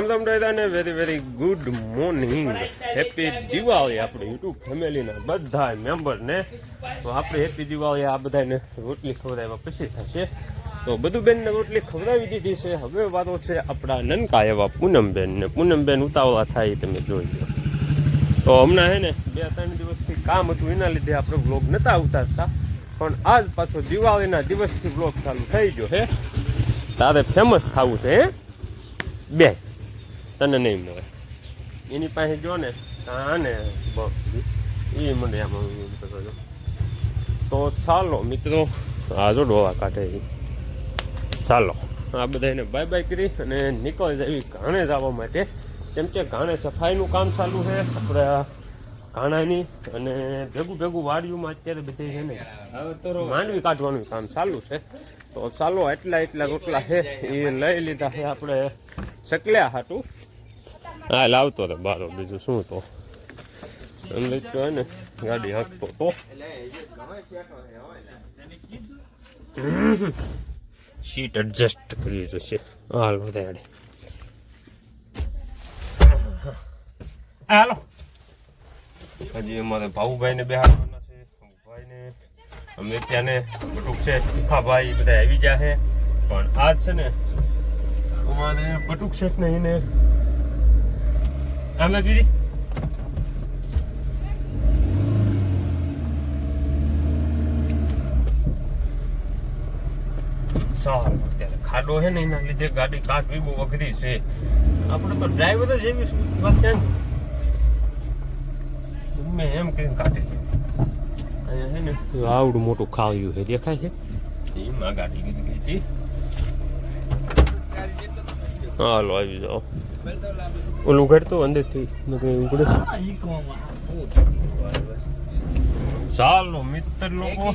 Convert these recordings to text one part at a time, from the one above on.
Ram Ram very very good morning happy Diwali આપણી YouTube ફેમિલીના બધા member ને. તો આપણે હેપી દિવાળી આ બધાને રોટલી ખવડાવ્યા પછી થશે. તો બધું બેનને રોટલી ખવડાવી દીધી છે. હવે વારો છે આપણા નનકા એવા પૂનમબેનને પૂનમબેન ઉતાવળા થાય તમે જોઈ લો. તો હમણાં હે ને બે, ત્રણ દિવસથી કામ હતું, એના લીધે આપણે વ્લોગ નતા ઉતારતા. પણ આજ પાછો દિવાળીના દિવસથી વ્લોગ ચાલુ થઈ ગયો હે. તારે ફેમસ થવું છે, હે? બે તને નહીં મળે એની પાસે જો ને આને એ મને આમાં. તો ચાલો મિત્રો, આ જો ડોવા કાઢે. ચાલો, આ બધાને બાય બાય કરી અને નીકળી જવી ઘાણે જવા માટે કેમ કે ઘાણે સફાઈનું કામ ચાલુ છે આપણે ઘાણાની અને ભેગું ભેગું વાડીઓમાં અત્યારે બધે છે ને માંડવી કાઢવાનું કામ ચાલુ છે. તો ચાલો એટલા એટલા રોટલા છે, એ લઈ લીધા છે આપણે ચકલ્યા હાટું. હા લાવતો રે બારો, બીજું શું તો? અંદર તો ને, ગાડી હાંકતો તો. સીટ એડજસ્ટ કરી જોશે. હાલ વધારે. હાલો. હજી અમારે ભાવુભાઈને બેહાડવાના છે ભાઈને અમે ત્યાંને બટુક છે તીખાભાઈ બધા આવી ગયા છે. પણ આજ છે ને, અમારે બટુક શેઠ ને. એને દીદી? સારું, અત્યારે ખાડો છે ને એના લીધે ગાડી કાઢવી બહુ અઘરી છે. આપણે તો ડ્રાઈવર જ એવી વાત છે મેં એમ કરીને કાઢી અહીંયા છે ને? આવડું મોટું ખાવ્યું છે દેખાય છે? એમાં ગાડી ગઈ હતી. હાલો આવી જાઓ. ઓલું ઘર તો અંદરથી ઉગડે ચાલો મિત્ર લોકો.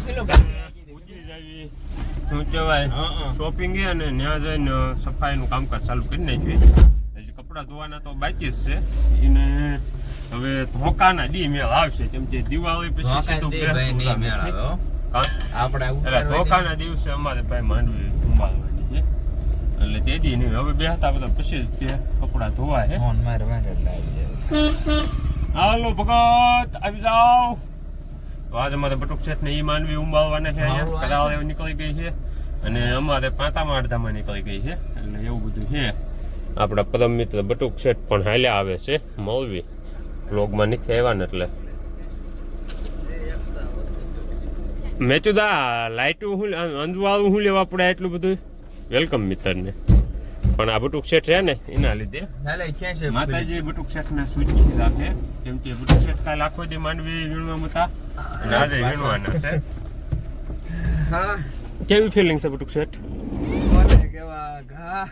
શું કહેવાય? શોપિંગ એ અને ત્યાં જઈને સફાઈનું કામકાજ ચાલુ કરી નાખ્યું. હજી કપડાં ધોવાના તો બાકી જ છે. એને હવે ધોકાના દી મેળ આવશે કેમ કે દિવાળી પછી સીધું? આપણે ધોકાના દિવસે અમારે ભાઈ માંડવી ઉંબાળવાની છે. એટલે તે દી નહીં હવે બે હતા બધા પછી જ તે કપડાં છે. ફોન મારે મારે હાલો ભગત આવી જાઓ. આજે અમારે બટુક શેઠ ને એ માનવી ઉંબાળવાના છે અહીંયા. એવું નીકળી ગઈ છે. અને અમારે પાંતામાં અડધામાં નીકળી ગઈ છે. એટલે એવું બધું છે. આપણા પરમ મિત્ર બટુક શેઠ પણ હાલ્યા આવે છે મૌલવી. બ્લોગમાં નથી આવ્યા ને એટલે. મેં તો દા લાઇટું હું અંજવાળું હું લેવા પડે એટલું બધું? વેલકમ મિત્રને પણ આ બટુક શેઠ છે ને એના લીધે. છે? માતાજી બટુક શેઠ ને સૂચી રાખે કેમ કે બટુક શેઠ કાલ આખો દી માંડવી વીણવા હતા અને આજે વીણવાના છે. હા. કેવી ફિલિંગ છે બટુક શેઠ? કોને ઘા.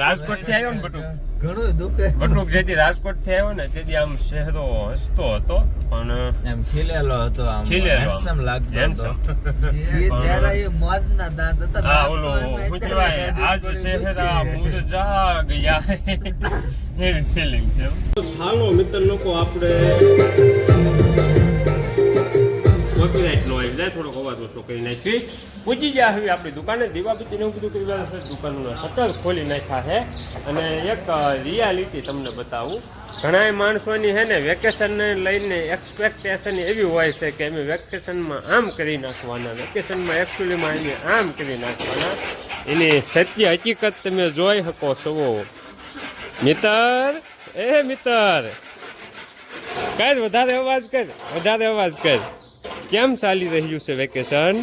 રાજકોટથી આવ્યો ને બટુક? ઘણું દુખે. બટુક જેથી રાજકોટથી આવ્યો ને તેથી આમ શહેરો હસતો હતો પણ એમ ખીલેલો હતો આમ ખીલેલો. handsome લાગતો હતો. એ ત્યારે એ મોજના દાંત હતા હા ઓલો તો એમ શું અત્યારે કહેવાય આજ શહેરા દૂસરી મુરઝા ગયા એવી ફિલિંગ છે. ચાલો મિત્ર લોકો આપણે કોપીરાઇટ નો આવી. જાય થોડોક અવાજ ઓછો કરી નાખી. પૂછી ગયા હવે આપણી દુકાને. દીવાબત્તી ને એવું બધું કરી રહ્યા છે. દુકાનનું શટર ખોલી નાખ્યા છે અને એક રિયાલિટી તમને બતાવું. ઘણા માણસોની છે ને વેકેશનને લઈને એક્સપેક્ટેશન એવી હોય છે કે અમે વેકેશનમાં આમ કરી નાખવાના. વેકેશનમાં એકચ્યુઅલીમાં અમે આમ કરી નાખવાના. એની સત્ય હકીકત તમે જોઈ શકો છો. મિત્ર, એ મિત્ર. કર, વધારે અવાજ કર, વધારે અવાજ કર. કેમ ચાલી રહ્યું છે વેકેશન?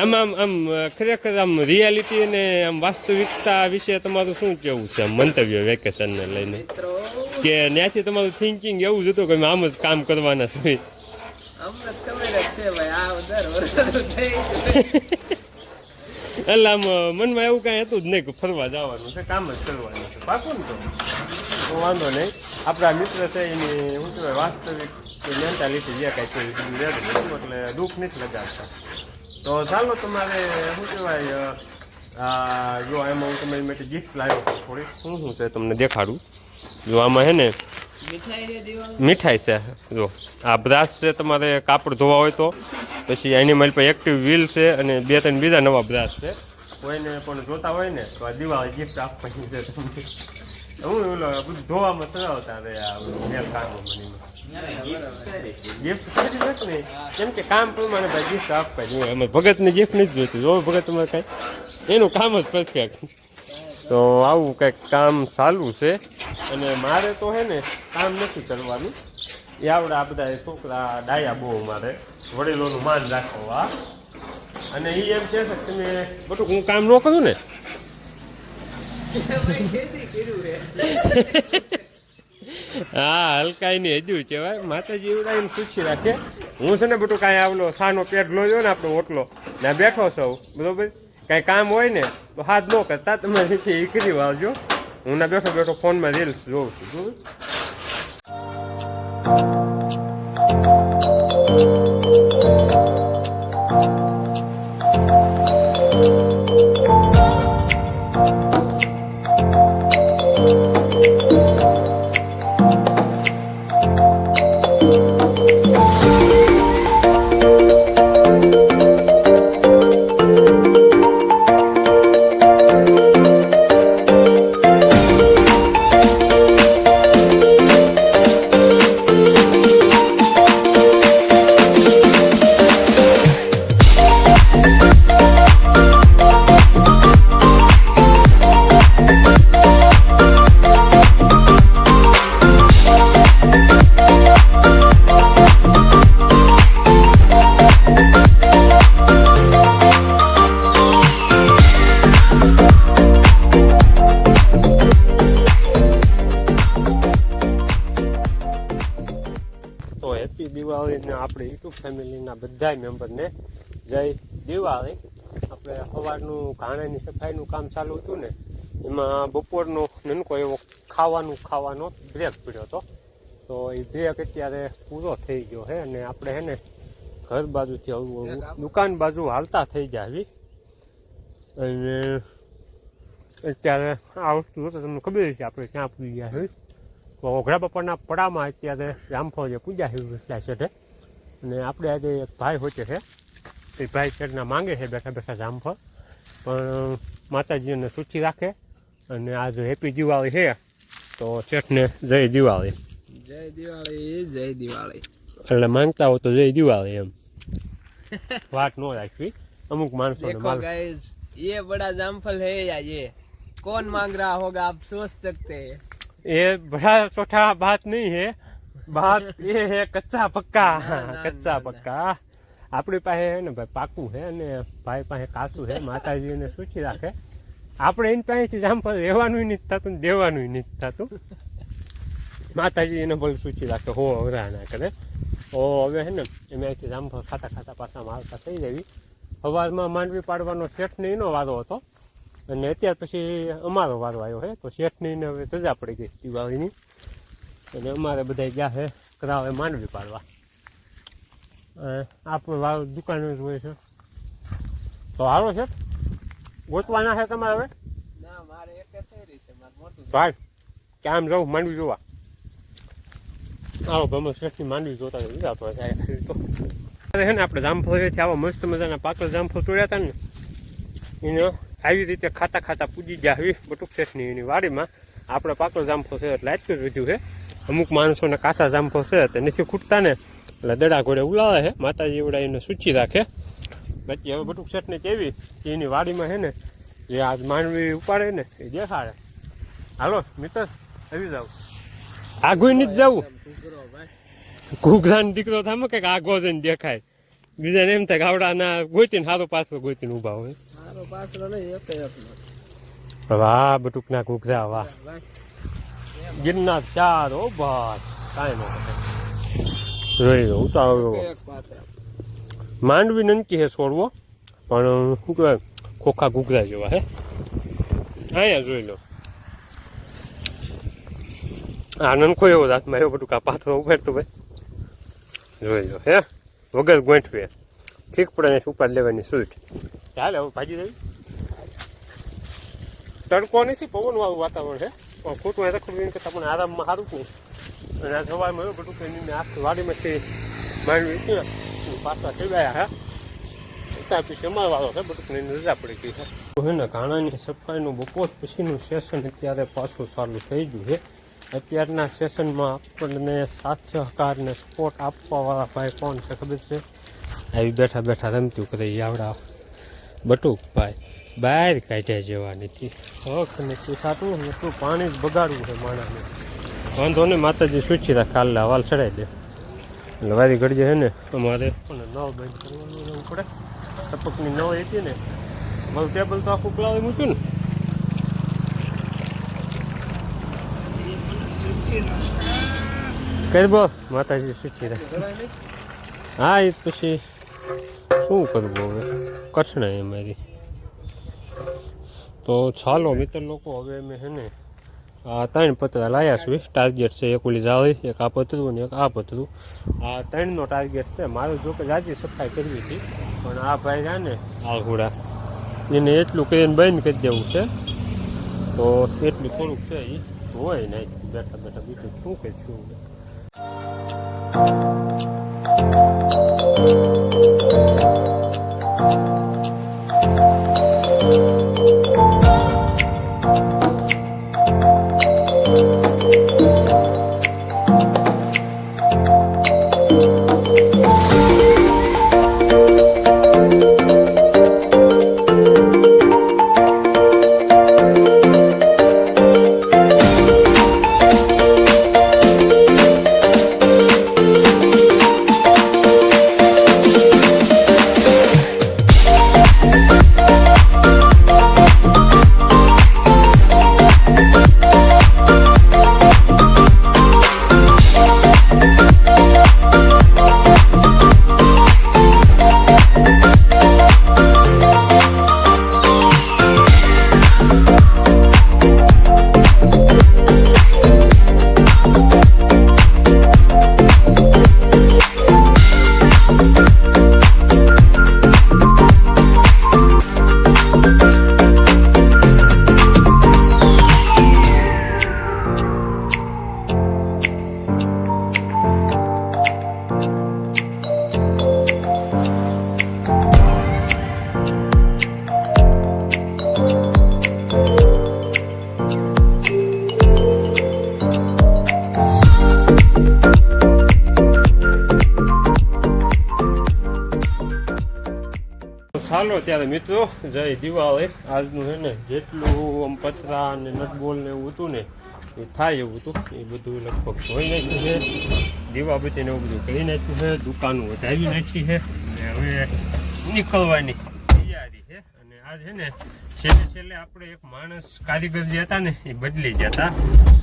આમ આમ આમ, ખરેખર આમ રિયાલિટી અને આમ વાસ્તવિકતા વિશે તમારું શું કેવું છે? મંતવ્ય વેકેશનને લઈને. કે ત્યાંથી તમારું થિંકિંગ એવું જ હતું કે આમ જ કામ કરવાના છે. એટલે આમ, મનમાં એવું કાંઈ હતું જ નહીં કે ફરવા જવાનું છે, કામ જ કરવાનું છે. પાકું ને તો વાંધો નહીં. આપણા મિત્ર છે એની, શું કહેવાય, વાસ્તવિક મેન્ટાલિટી જે કાંઈ છે રેડી એટલે દુઃખ નથી લગાડતા. તો ચાલો તમારે શું કહેવાય આ જો એમાં હું તમારી માટે ગિફ્ટ લાવ્યો છું થોડી શું શું છે તમને દેખાડું? જો આમાં હે ને મીઠાઈ છે મીઠાઈ છે જો. આ બ્રાશ છે તમારે કાપડ ધોવા હોય તો. પછી એનિમલ પર એક્ટિવ વ્હીલ છે અને બે ત્રણ બીજા નવા બ્રાશ છે. કોઈને પણ જોતા હોય ને તો આ દિવાળી ગિફ્ટ આપવાની છે તમને. હું ઓલો બધું ધોવામાં ચડાવતા રહે આ મેલ કામો મને ગિફ્ટ સારી નથી ને. કેમ કે કામ પ્રમાણે ભાઈ ગિફ્ટ આપવા જોઈએ. અમે ભગતને ગિફ્ટ નથી જોઈતું. જો ભગત તમારે કાંઈ એનું કામ જ પરફેક્ટ તો આવું કંઈક કામ ચાલુ છે. અને મારે તો હે ને કામ નથી કરવાનું. એ આવડે આ બધા છોકરા ડાયા બહુ મારે. વડીલોનું માન રાખવા અને એ એમ કહે છે કે તમે બધું હું કામ ન કરું ને રે હા, હલકાઈ ની હજુ છે ભાઈ માતાજી ઉડાવીને પૂછી રાખે. હું છે ને બધું કાંઈ આવલો સાનો પેટ લો ને આપણો ઓટલો. ને બેઠો સૌ બરોબર? કાંઈ કામ હોય ને, તો હાથ ન કરતા તમે રીતે એ કરી હું ના બેઠો બેઠો ફોનમાં રીલ્સ જોઉં છું. બરોબર? હેપી દિવાળીને આપણે યુટ્યુબ ફેમિલીના બધા મેમ્બરને જય દિવાળી આપણે સવારનું ઘાણાની સફાઈનું કામ ચાલુ હતું ને એમાં બપોરનો નનકો એવો ખાવાનું ખાવાનો બ્રેક પડ્યો હતો. તો એ બ્રેક અત્યારે પૂરો થઈ ગયો છે અને આપણે હે ને ઘર બાજુથી આવું દુકાન બાજુ હાલતા થઈ જાય આવી અને અત્યારે આ વસ્તુ તો તમને ખબર છે આપણે ક્યાં પૂરી ગયા તો ઓઘરા બપોરના પડામાં અત્યારે રામફળ જે પૂજા છે વિસલા છે અને આપણે આજે એક ભાઈ હોતે છે એ ભાઈ ચડના માંગે છે બેઠા બેઠા જામફળ પણ માતાજીને સૂચી રાખે અને આ જો હેપી દિવાળી છે તો શેઠને જય દિવાળી જય દિવાળી જય દિવાળી એટલે માંગતા હો તો જય દિવાળી એમ વાત ન રાખવી અમુક માણસોને देखो માલ गाइस ये बड़ा जामफल है या ये कौन मांग रहा होगा आप सोच सकते हैं ये बड़ा छोटा बात नहीं है बात ये है कच्चा पक्का ના, ના, કચ્ચા ના, પક્કા આપણી પાસે હે ને ભાઈ પાકું છે અને ભાઈ પાસે કાચું છે માતાજીને સૂચી રાખે આપણે એની પાસેથી જામફળ રહેવાનું નથી થતું ને દેવાનું નથી થતું માતાજી એને ભલે સૂચી રાખે હો અવરા ના કરે ઓ હવે હે ને એમ અહીંથી જામફળ ખાતા ખાતા પાછા મારતા થઈ જવી સવારમાં માંડવી પાડવાનો શેઠને એનો વારો હતો અને અત્યાર પછી અમારો વારો આવ્યો છે તો શેઠની ને હવે રજા પડી ગઈ દિવાળીની. અને અમારે બધા ગયા છે કરાવે માંડવી પાડવા. આપણે વારો દુકાન જ હોય છે. તો હાલો છે ગોતવાના છે તમારે હવે? ભાઈ મારે એક જ થઈ રહી છે મારે મોટું તો હાલ કે આમ જવું માંડવી જોવા? આવો ગમે શેઠની માંડવી જોતા લીધા તો છે ને આપણે જામફળીથી આવા મસ્ત મજાના પાકળ જામફળ તોડ્યા હતા ને એને આવી રીતે ખાતા ખાતા પૂજી આવી બટુક શેઠની વાડીમાં આપણે પાકલ જામફળ છે એટલે આટલું જ વધ્યું છે અમુક માણસોને કાસા જાંફો છે તે નથી ખૂટતા ને. એટલે દડા ઘોડે ઉલાવે છે માતાજી એવડા એને સૂચી રાખે. બાકી હવે બટુક શેઠને કેવી? એની વાડીમાં છે ને જે આજ માનવી ઉપાડે ને, એ દેખાડે. હાલો, મિત્ર, આવી જાવ આગુય નથી જવું. ઘૂઘરાનો દીકરો થામે કંઈક આગો જઈને દેખાય. બીજાને એમ થાય ગાવડાના ગોતીને સારો પાછો ગોતીને ઊભા હોય. મારો બટુક ના. એક વાહ. વાહ ગિરનાર ચાર ઓ ભાઈ. કાંઈ નો રહી જોઈ લો ઉતારો એક માંડવી નનકી હે છોડવો પણ શું કહેવાય ખોખા ઘૂઘરા જેવા હે. અહીંયા જોઈ લો. આનંદ નનકો એવો હાથમાં એવો બધું પાથરો ઉભેરતો ભાઈ જોઈ લો હે. વગર ગોઠવે. ઠીક પડે ને ઉપર લેવાની સૂટ ચાલે હવે ભાજી દેવી તડકો નથી પવન વાળું વાતાવરણ છે. પણ ખોટું રખડવું ખોટું કરતાં પણ આરામમાં સારું છું અને આ સવારમાં એવું બધું કે આખી વાડીમાંથી માંડવી છે પાછા ચડાયા હા? કરતા પછી વાળો છે રજા પડી ગઈ છે. ને, ઘાણાની સફાઈનું બપોર પછીનું સેશન અત્યારે પાછું ચાલુ થઈ ગયું છે. અત્યારના સેશનમાં આપણને સાથ સહકારને સપોર્ટ આપવાવાળા ભાઈ કોણ છે ખબર છે? આવી બેઠા બેઠા રમતું કરે આવડા બટુકભાઈ બહાર કાઢ્યા જેવા નથી. હક નથી થતું ને તું પાણી જ બગાડવું છે માણાને. વાંધો નહીં, માતાજી સૂચી રાખ કાલે હવાલ ચડાવી દે. એટલે વારી ઘડીએ છે ને, અમારે પણ નવ બંધ કરવાનું રહેવું પડે. ટપકની નવ હતી ને મારું ટેબલ તો આખું પલાવી મૂક્યું ને. કરી બો માતાજી સૂચી રાખ. હા, એ પછી શું કરવું હવે? કઠણાઈ અમારી. તો ચાલો, મિત્ર લોકો, હવે અમે છે ને, આ ત્રણ પતરા લાયા છું. ટાર્ગેટ છે, એક ઓલી જાળી, એક આ પતરું ને એક આ પતરું. આ ત્રણનો ટાર્ગેટ છે. મારું જો કે જાજી સફાઈ કરવી હતી, પણ આ ભાઈ રહ્યા ને આલહુડા એને એટલું કરીને બંધ કરી દેવું છે. તો એટલું થોડુંક છે એ હોય નહીં બેઠા બેઠા બીજું શું કરીશું તો ચાલો ત્યારે મિત્રો, જય દિવાળી. આજનું છે ને જેટલું આમ પતરા ને નટબોલ ને એવું હતું ને, એ થાય એવું હતું. એ બધું લગભગ ધોઈ નાખ્યું છે. દીવાબત્તી ને એવું બધું કહી નાખ્યું છે. દુકાનો વધારી નાખી છે. અને હવે નીકળવાની તૈયારી છે. અને આજ છે ને, છેલ્લે છેલ્લે આપણે એક માણસ કારીગર જે હતા ને, એ બદલી ગયા હતા.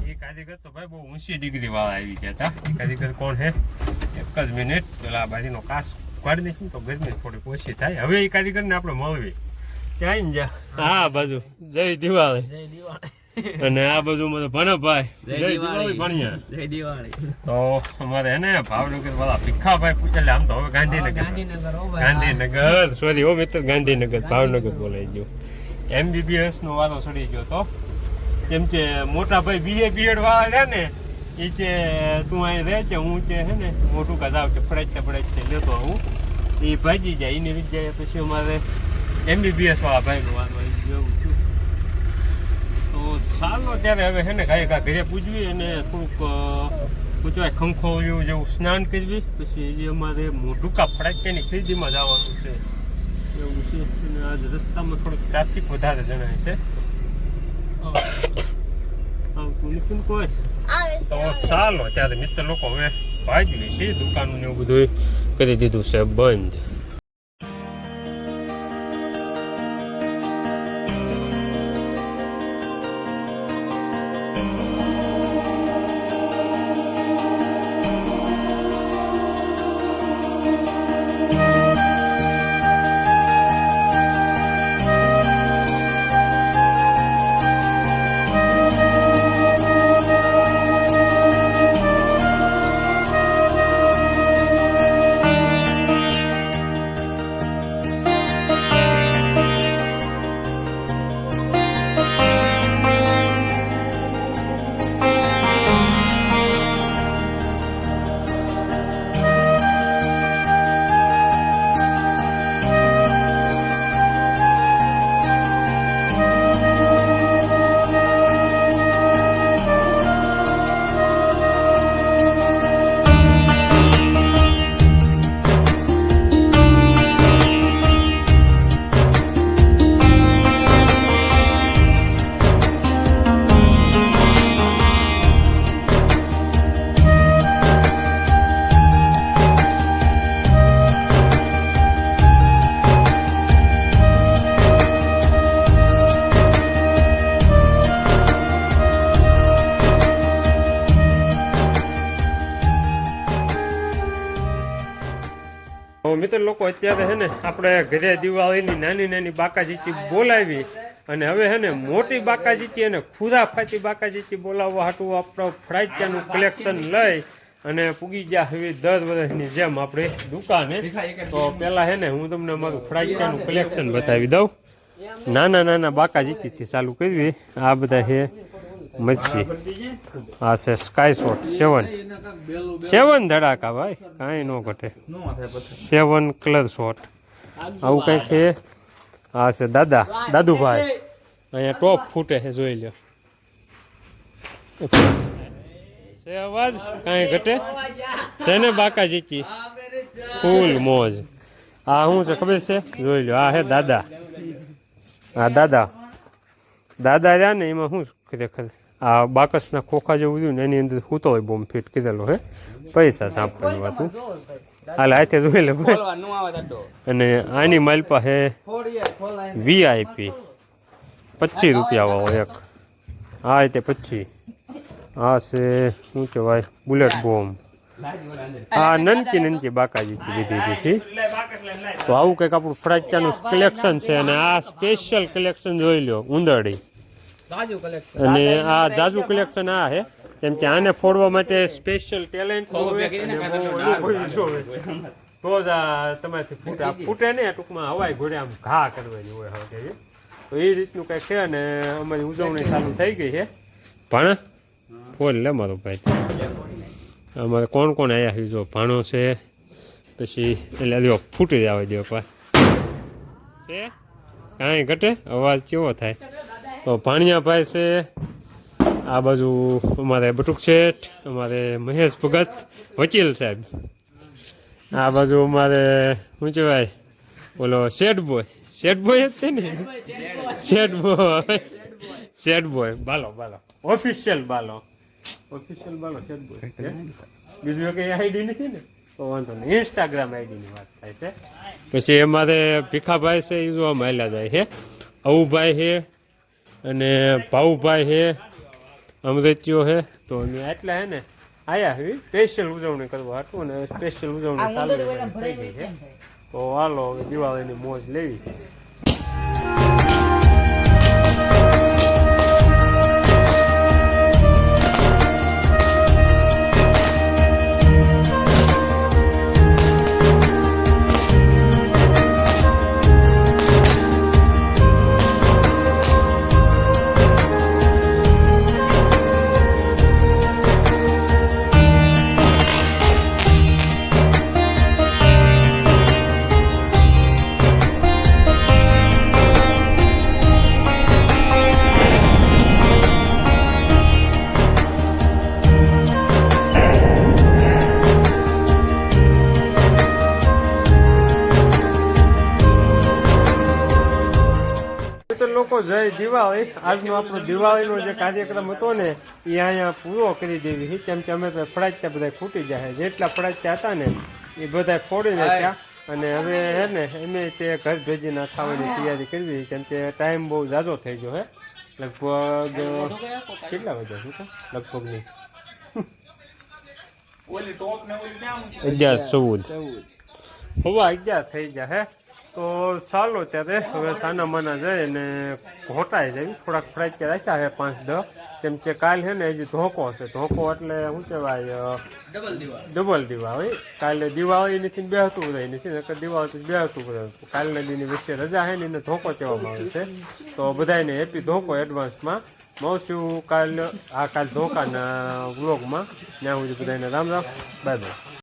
એ કારીગર તો ભાઈ બહુ ઊંચી ડિગ્રી વાળા આવી ગયા હતા. એ કારીગર કોણ છે? એક જ મિનિટ, પેલા બારીનો કાસ કાઢી નાખીને તો ગરમી થોડીક ઓછી થાય. હવે એ કારીગરને આપણે મળવી. ક્યાં જા. હા બાજુ. જય દિવાળી. જય દિવાળી. અને આ બાજુ મને ભણભાઈ જય જય દિવાળી. ભણ્યા. જય દિવાળી. તો અમારે હે ને ભાવનગર વાળા ભીખાભાઈ પૂછેલે આમ તો હવે ગાંધીનગર. ગાંધીનગર ગાંધીનગર. સોરી ઓ મિત્ર ગાંધીનગર. ભાવનગર બોલાઈ ગયો. એમબીબીએસ નો વારો ચડી ગયો તો. કેમ કે મોટા ભાઈ બીએ બીએડ વાળા રહ્યા ને એ કે તું અહીં રહે છે હું કે હે ને મોટું કદાવ કે ફળે છે લેતો હું એ ભાજી જાય એની જાય પછી અમારે એમબીબીએસ વાળા ભાઈનો વારો આવી થયું. તો ચાલો ત્યારે હવે છે ને કાંઈ કાંઈ ઘરે પૂજવી અને થોડુંક પૂછવાય ખંખો જેવું સ્નાન કરવી. પછી જે અમારે મોઢુકા ફડાક્યાની ખરીદીમાં જવાનું છે. એવું છે. અને આજ રસ્તામાં થોડુંક ટ્રાફિક વધારે જણાય છે. નથી કોઈ. તો ચાલો ત્યારે મિત્ર લોકો હવે ભાજવી છે દુકાનો ને એવું બધું કરી દીધું છે બંધ. ખેડૂત લોકો અત્યારે હે ને આપણે ઘરે દિવાળીની નાની નાની બાકાજીથી બોલાવી અને હવે છે ને મોટી બાકાજીથી અને ખુદા ફાટી બાકાજીથી બોલાવવા હાટું આપણો ફ્રાઈચાનું કલેક્શન લઈ અને પૂગી ગયા હવે દર વર્ષની જેમ આપણે દુકાને. તો પહેલાં હે ને હું તમને મારું ફ્રાઈચાનું કલેક્શન બતાવી દઉં. નાના નાના બાકાજીથી ચાલુ કરવી. આ બધા છે મચ્છી. આ છે સ્કાય શોટ સેવન. સેવન ધડાકા, ભાઈ. કાંઈ ન ઘટે. સેવન કલર શોટ આવું કંઈક છે? આ છે, દાદા. દાદુભાઈ. અહીંયા ટોપ ફૂટે છે, જોઈ લ્યો. છે અવાજ? કાંઈ ઘટે? છે ને બાકા જીચી ફૂલ મોજ. આ શું છે, ખબર છે? જોઈ લ્યો, આ છે દાદા. હા, દાદા. દાદા રહ્યા ને એમાં શું ખરેખર? આ બાકસના ખોખા જેવું રહ્યું ને એની અંદર હૂતો હોય બોમ્બ ફિટ કીધેલો હે. પૈસા સાંપવાની વાતું હાલ હાથે જોઈ લે અને આની માલપા હે વીઆઈપી પચીસ રૂપિયા વાળો એક. આ રીતે પચીસ આ છે શું કહેવાય બુલેટ બોમ્બ. આ નનકી નનકી બાકાજીથી લીધી હતી તો આવું કંઈક આપણું ફરાક્યાનું કલેક્શન છે અને આ સ્પેશિયલ કલેક્શન જોઈ લો ઉંદરડી. અને આ જાજુ કલેક્શન આ છે કેમ કે આને ફોડવા માટે સ્પેશિયલ ટેલેન્ટ તો જ આ તમારાથી ફૂટે. આ ફૂટે ને ટૂંકમાં હવાઈ ઘોડે આમ ઘા કરવાની હોય હવે. તો એ રીતનું કંઈક છે અને અમારી ઉજવણી ચાલુ થઈ ગઈ છે. પણ ફોન લે મારો ભાઈ. અમારે કોણ કોણ આવ્યા છે? જો ભાણો છે પછી એટલે જો ફૂટી આવે દો એકવાર. છે? કાંઈ ઘટે? અવાજ કેવો થાય? તો ભાણિયાભાઈ છે. આ બાજુ અમારે બટુક શેઠ, અમારે મહેશ ભગત, વકીલ સાહેબ. આ બાજુ અમારે, શું કહેવાય, ઓલો શેઠ બોય શેઠ બોય જ છે ને? શેઠ બોય શેઠ બોય બાલો બાલો. ઓફિશિયલ બાલો. ઓફિશિયલ બાલો, શેઠ બીજું કઈ આઈડી નથી ને? તો વાંધો નહીં. ઇન્સ્ટાગ્રામ આઈડીની વાત થાય છે. પછી અમારે ભીખાભાઈ છે એ જોવા માયલા જાય. છે અવુભાઈ છે અને ભાઉભાઈ છે અમૃત્યો છે તો આટલા હે ને આયા હે. સ્પેશિયલ ઉજવણી કરવા હતું ને સ્પેશિયલ ઉજવણી ચાલુ થઈ ગઈ છે. તો હાલો હવે દિવાળીની મોજ લેવી. લોકો જય દિવાળી. આજનો આપણો દિવાળીનો જે કાર્યક્રમ હતો ને એ અહીંયા પૂરો કરી દેવી છે. કેમ કે અમે તો ફડાચ્યા બધા ફૂટી જાય. જેટલા ફડાચ્યા હતા ને એ બધા ફોડી નાખ્યા અને હવે હે ને એમે તે ઘર ભેજીને ખાવાની તૈયારી કરવી કેમ કે ટાઈમ બહુ ઝાઝો થઈ ગયો હે. લગભગ કેટલા વાગ્યા શું લગભગ નહીં. અગિયાર ચૌદ. હવા અગિયાર થઈ જાય હે. તો ચાલો ત્યારે હવે સાના માના જાય અને ઘોટાઈ જાય. થોડાક ફ્રાય કે રાખ્યા છે પાંચ દસ કેમ કે કાલ છે ને હજી ધોકો છે. ધોકો એટલે શું કહેવાય ડબલ દીવા હોય કાલે દિવાળી નથી બે હતું બધા નથી નકર દિવાળી બેહતું બધા કાલના દીની વચ્ચે રજા છે ને એને ધોકો કહેવામાં આવે છે. તો બધાને હેપી ધોકો એડવાન્સમાં. મળશું કાલ આ કાલ ધોકાના વ્લોગમાં. ત્યાં સુધી બધાને રામ રામ. Bye bye.